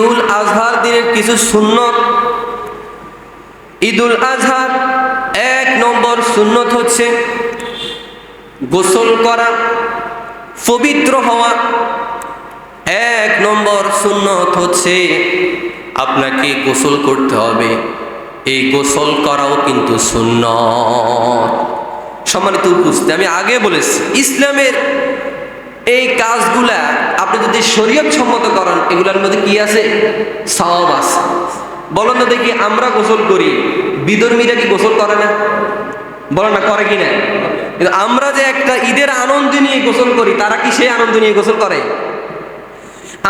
ঈদুল আজহার দিনের কিছু সুন্নত। ঈদুল আজহার এক নম্বর সুন্নত হচ্ছে গোসল করা, পবিত্র হওয়া। এক নম্বর সুন্নত হচ্ছে আপনাকে গোসল করতে হবে। এই গোসল করাও কিন্তু সুন্নত। সম্মানিত উপস্থিতি, আমি আগে বলেছি, ইসলামের এই কাজগুলা আপনি যদি শরীয়ত সম্মত করেন, এগুলোর মধ্যে কি আছে? সওয়াব আছে। বলেন না দেখি, আমরা গোসল করি, বিধর্মীরা কি গোসল করে না? বলেন না, করে কি না কিন্তু আমরা যে একটা ঈদের আনন্দ নিয়ে গোসল করি, তারা কি সেই আনন্দ নিয়ে গোসল করে?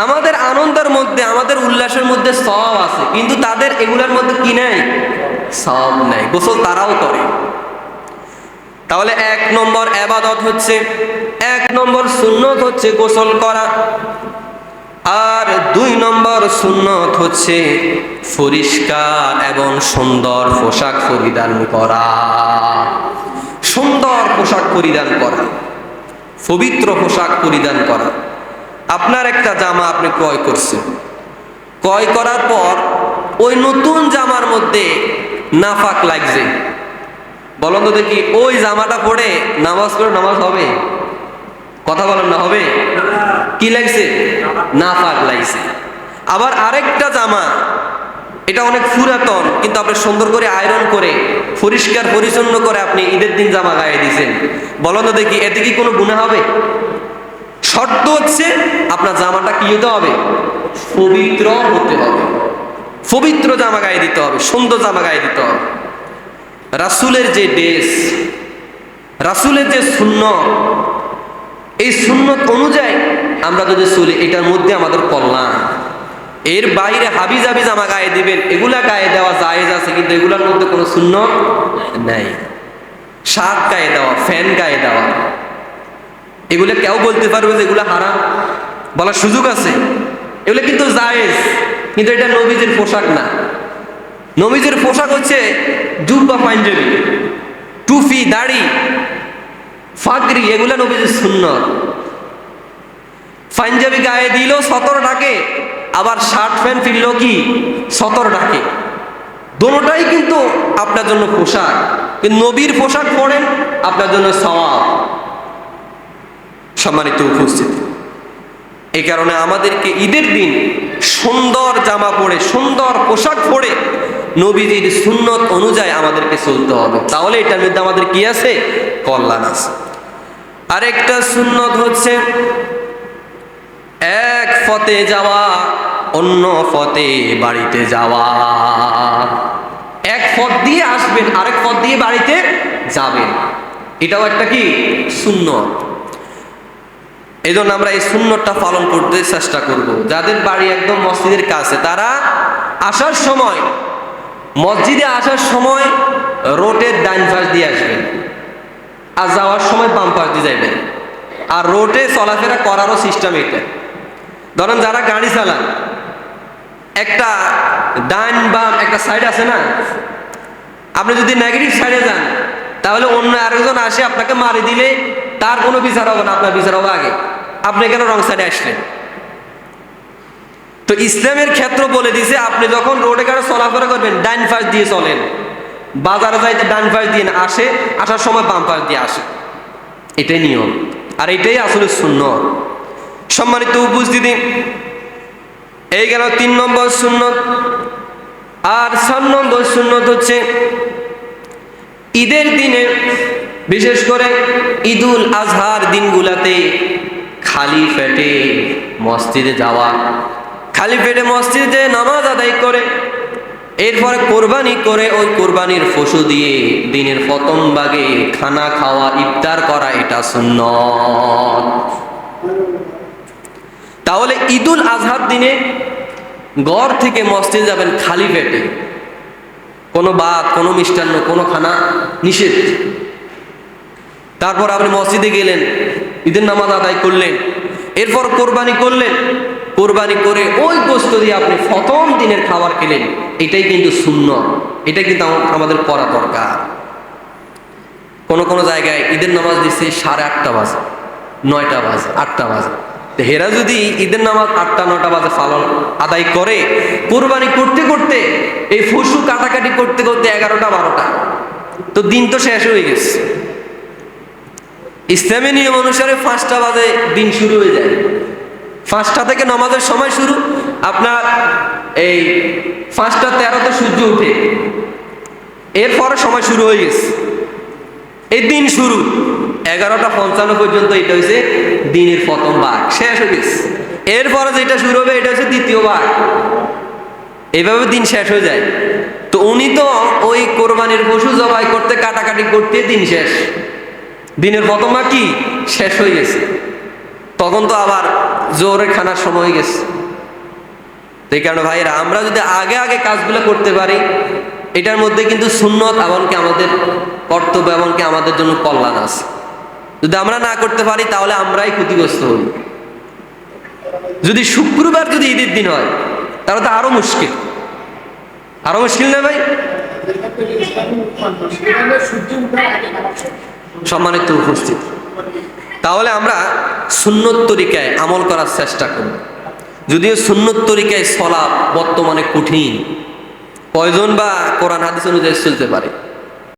আমাদের আনন্দের মধ্যে, আমাদের উল্লাসের মধ্যে সব আছে, কিন্তু তাদের এগুলোর মধ্যে কি নেই? সব নেই। গোসল তারাও করে। তাহলে এক নম্বর আবাদত হচ্ছে, এক নম্বর সুন্নত হচ্ছে গোসল করা, আর দুই নম্বর সুন্নত হচ্ছে পরিষ্কার এবং সুন্দর পোশাক পরিধান করা। সুন্দর পোশাক পরিধান করা, পবিত্র পোশাক পরিধান করা। আপনার একটা জামা আপনি ক্রয় করছেন। ক্রয় করার পর ওই নতুন জামার মধ্যে নাফাক লাগছে। বলুন তো দেখি, ওই জামাটা পরে নামাজ পড়ে নামাজ হবে? কথা বলেন না, হবে? কি লাগছে? না নাফাক লাগছে। আবার আরেকটা জামা, এটা অনেক পুরাতন, কিন্তু আপনি সুন্দর করে আয়রন করে, পরিষ্কার, পরিচ্ছন্ন করে আপনি ঈদের দিন জামা গায়ে দিয়েছেন। বলুন তো দেখি, এতে কি কোনো গুণা হবে? শর্ত হচ্ছে আপনার জামাটা কি হতে হবে? পবিত্র হতে হবে। পবিত্র জামা গায়ে দিতে হবে, সুন্দর জামা গায়ে দিতে হবে। রাসুলের যে ড্রেস, রাসুলের যে শূন্য এই সুন্নত অনুযায়ী আমরা যদি চলি, এটার মধ্যে আমাদের কল্যাণ। এর বাইরে হাবিজ হাবিজ জামা গায়ে দিবেন, এগুলা গায়ে দেওয়া জায়েজ আছে, কিন্তু এগুলার মধ্যে কোনো শূন্য নাই। শার্ট গায়ে দেওয়া, ফ্যান গায়ে দেওয়া। এগুলো কেউ বলতে পারবে যে এগুলো হারাম? বলার সুযোগ আছে। এগুলো কিন্তু জায়েজ, কিন্তু এটা নবীজের পোশাক না। নবীজের পোশাক হচ্ছে জুব্বা পাঞ্জাবি, টুপি, দাড়ি ফাগরি এগুলো নবীজের সুন্নত। পাঞ্জাবি গায়ে দিল সতর ডাকে, আবার শার্ট প্যান্ট ফিরল কি সতর ডাকে। দোনোটাই কিন্তু আপনার জন্য পোশাক। নবীর পোশাক পরেন আপনার জন্য সওয়াব। সম্মানিত উপস্থিতি। এই কারণে আমাদেরকে ঈদের দিন সুন্দর জামা পরে, সুন্দর পোশাক পরে নবীজির সুন্নত অনুযায়ী আমাদেরকে চলতে হবে। তাহলে এটার মধ্যে আমাদের কি আছে? কল্যাণ আছে। আরেকটা সুন্নত হচ্ছে, এক ফতে যাওয়া, অন্য ফতে বাড়িতে যাওয়া। এক পথ দিয়ে আসবেন, আরেক পথ দিয়ে বাড়িতে যাবেন। এটাও একটা কি? সুন্নত। এই জন্য আমরা এই সুন্নতটা পালন করতে চেষ্টা করব। যাদের বাড়ি একদম মসজিদের কাছে, তারা আসার সময় মসজিদে আসার সময় রোডের ডাইন পাশ দিয়ে আসবেন আর যাওয়ার সময় বাম পাশ দিয়ে যাবেন আর রোডে চলাফেরা করারও সিস্টেম এটা। ধরেন যারা গাড়ি চালান একটা ডাইন বাম একটা সাইড আছে না, আপনি যদি নেগেটিভ সাইডে যান, তাহলে অন্য আরেকজন আসে আপনাকে মারি দিলে তার কোনো বিচার হবে না, আপনার বিচার হবে আগে। আপনি কেন রং সাইডে আসলেন? তো ইসলামের ক্ষেত্র বলে দিছে, আপনি যখন রোডে কারও চলাফেরা করবেন ডাইন পাশ দিয়ে চলেন। বাজারে যাইতে ডান পাশ দিয়ে আসে, আসার সময় বাম পাশ দিয়ে আসে। এটাই নিয়ম। আর এটাই আসলে শূন্য সম্মানিত উপস্থিতি, এই গেল তিন নম্বর শূন্য আর চার নম্বর সুন্নত হচ্ছে, ঈদের দিনে, বিশেষ করে ঈদুল আজহার দিনগুলাতে খালি ফেটে মসজিদে যাওয়া। খালি পেটে মসজিদে নামাজ আদায় করে, এরপরে কোরবানি করে, ওই কোরবানির ফসু দিয়ে দিনের প্রথম ভাগে খানা খাওয়া, ইফতার করা, এটা সুন্নত। তাহলে ঈদুল আজহার দিনে গড় থেকে মসজিদ যাবেন খালি পেটে। কোনো ভাত কোনো মিষ্টান্ন, কোনো খানা নিষেধ। তারপর আপনি মসজিদে গেলেন, ঈদের নামাজ আদায় করলেন, এরপর কোরবানি করলেন কোরবানি করে ওই গোস্ত দিয়ে আপনি প্রথম দিনের খাবার খেলেন, এটাই কিন্তু শূন্য এটা কিন্তু আমাদের করা দরকার। কোনো কোনো জায়গায় ঈদের নামাজ দিচ্ছে সাড়ে আটটা বাজে, নয়টা বাজে, আটটা বাজে। হেরা যদি ঈদের নামাজ আটটা নটা বাজে ফালন আদায় করে, কোরবানি করতে করতে, এই পশু কাটাকাটি করতে করতে এগারোটা, বারোটা, তো দিন তো শেষ হয়ে গেছে। ইসলামী নিয়ম অনুসারে পাঁচটা বাজে দিন শুরু হয়ে যায়। পাঁচটা থেকে নমাজের সময় শুরু। আপনার এই পাঁচটা তেরোতে সূর্য উঠে। এরপরে সময় শুরু হয়ে গেছে। এই দিন শুরু। এগারোটা পঞ্চান্ন পর্যন্ত এটা হয়েছে দিনের প্রথম ভাগ। শেষ হয়ে গেছে। এরপরে যেটা শুরু হবে, এটা হচ্ছে দ্বিতীয় ভাগ। এইভাবে দিন শেষ হয়ে যায়। তো উনি তো ওই কোরবানির পশু জবাই করতে, কাটাকাটি করতে দিন শেষ। দিনের প্রথম ভাগ কি? শেষ হয়ে গেছে। তখন তো আবার জোরে খানার সময় গেছে। এই কারণে ভাইরা আমরা যদি আগে আগে কাজগুলো করতে পারি, এটার মধ্যে কিন্তু সুন্নত এমনকি আমাদের কর্তব্য এমনকি আমাদের জন্য কল্যাণ আছে। যদি আমরা না করতে পারি, তাহলে আমরাই ক্ষতিগ্রস্ত হই। যদি শুক্রবার যদি ঈদের দিন হয়, তাহলে তো আরও মুশকিল। আরও মুশকিল না ভাই? সম্মানিত উপস্থিত। তাহলে আমরা সুন্নত তরিকায় আমল করার চেষ্টা করুন। যদিও সুন্নত তরিকায় সলাপ বর্তমানে কঠিন। কয়জন বা কোরআন, হাদিস অনুযায়ী চলতে পারে।